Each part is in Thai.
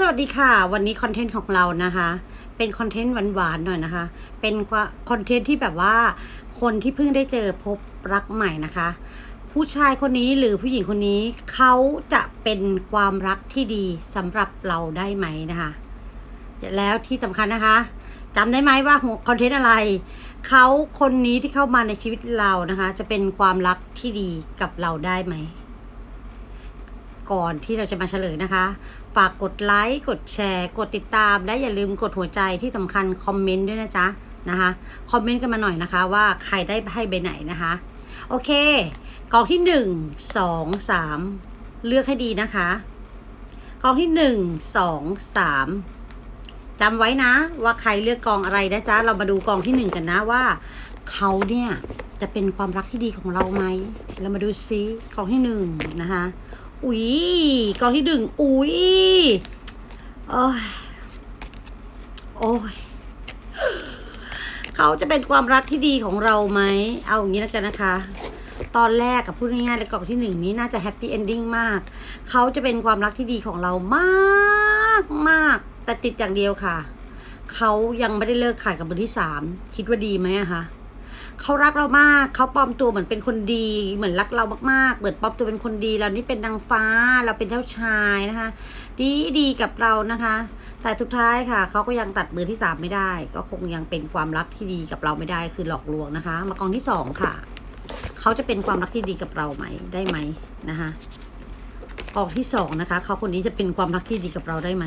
สวัสดีค่ะ วันนี้คอนเทนต์ของเรานะคะ เป็นคอนเทนต์หวานๆหน่อยนะคะ เป็นคอนเทนต์ที่แบบว่า คนที่เพิ่งได้เจอพบรักใหม่นะคะ ผู้ชายคนนี้หรือผู้หญิงคนนี้เขาจะเป็นความรักที่ดีสำหรับเราได้ไหมนะคะแล้วที่สำคัญนะคะจำได้ไหมว่าคอนเทนต์อะไรเขาคนนี้ที่เข้ามาในชีวิตเรานะคะ จะเป็นความรักที่ดีกับเราได้ไหม ก่อนที่เราจะมาเฉลยนะคะ ฝากกดไลค์กดแชร์ กดติดตาม และอย่าลืมกดหัวใจที่สำคัญคอมเมนต์ด้วยนะจ๊ะนะคะคอมเมนต์กันมาหน่อยนะคะว่าใครได้ให้ใบไหนนะคะ โอเคกองที่หนึ่งสองสามเลือกให้ดีนะคะกองที่หนึ่งสองสามจำไว้นะว่าใครเลือกกองอะไรนะจ๊ะเรามาดูกองที่หนึ่งกันนะว่าเขาเนี่ยจะเป็นความรักที่ดีของเราไหม เรามาดูซิกองที่หนึ่งนะคะ อุ๊ยกองที่หนึ่งอุ๊ยโอ้ยโอ้ยเขาจะเป็นความรักที่ดีของเราไหม เอาอย่างนี้แล้วกันนะคะ ตอนแรกกับพูดง่ายๆเลยกล่องที่หนึ่งนี้น่าจะแฮปปี้เอนดิ้งมาก เขาจะเป็นความรักที่ดีของเรามากมากแต่ติดอย่างเดียวค่ะ เขายังไม่ได้เลิกขาดกับมือที่สามคิดว่าดีไหมอะคะ เขารักเรามาก เขาปลอมตัวเหมือนเป็นคนดี เหมือนรักเรามากๆ เหมือนปลอมตัวเป็นคนดี เรานี่เป็นนางฟ้า เราเป็นเจ้าชายนะคะ ดีดีกับเรานะคะ แต่สุดท้ายค่ะ เขาก็ยังตัดมือที่สามไม่ได้ ก็คงยังเป็นความรักที่ดีกับเราไม่ได้ คือหลอกลวงนะคะ มากองที่สองค่ะ เขาจะเป็นความรักที่ดีกับเราไหม ได้ไหมนะคะ กองที่สองนะคะเขาคนนี้จะเป็นความรักที่ดีกับเราได้ไหม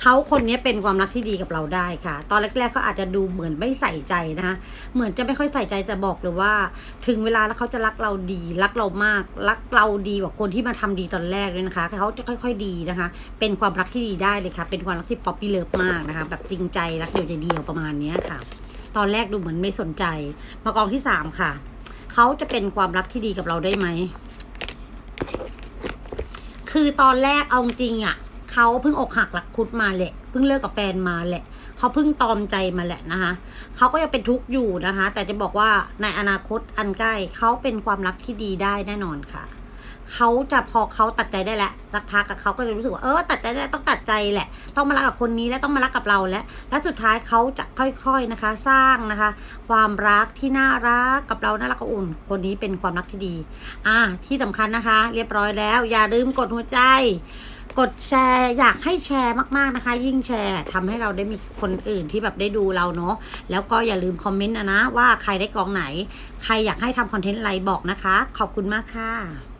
เขาคนนี้เป็นความรักที่ดีกับเราได้ค่ะ ตอนแรกๆเขาอาจจะดูเหมือนไม่ใส่ใจนะคะเหมือนจะไม่ค่อยใส่ใจแต่บอกเลยว่า ถึงเวลาแล้วเขาจะรักเราดี รักเรามาก รักเราดีกว่าคนที่มาทำดีตอนแรกเลยนะคะเขาจะค่อย ๆดีนะคะ เป็นความรักที่ดีได้เลยค่ะ เป็นความรักที่ป๊อปปี้เลิฟมากนะคะแบบจริงใจรักเดียวใจเดียวประมาณนี้ค่ะ ตอนแรกดูเหมือนไม่สนใจ มากองที่สามค่ะเขาจะเป็นความรักที่ดีกับเราได้ไหม คือตอนแรกเอาจริงอะเขาเพิ่งอกหักหลักคุดมาแหละเพิ่งเลิกกับแฟนมาแหละเขาเพิ่งตอมใจมาแหละนะคะเขาก็ยังเป็นทุกข์อยู่นะคะ แต่จะบอกว่าในอนาคตอันใกล้เขาเป็นความรักที่ดีได้แน่นอนค่ะ เขาจะพอเขาตัดใจได้แล้วสักพักกับเขาก็จะรู้สึกว่าเออตัดใจได้ต้องตัดใจแหละ ต้องมารักกับคนนี้และต้องมารักกับเราแล้ว และสุดท้ายเขาจะค่อยๆนะคะ สร้างนะคะ ความรักที่น่ารักกับเราน่ารักกับอุ่น คนนี้เป็นความรักที่ดี อ่าที่สำคัญนะคะ เรียบร้อยแล้ว อย่าลืมกดหัวใจ กดแชร์อยากให้แชร์มากๆนะคะ ยิ่งแชร์ทำให้เราได้มีคนอื่นที่แบบได้ดูเราเนาะแล้วก็อย่าลืมคอมเมนต์นะนะว่าใครได้กองไหน ใครอยากให้ทำคอนเทนต์อะไรบอกนะคะ ขอบคุณมากค่ะ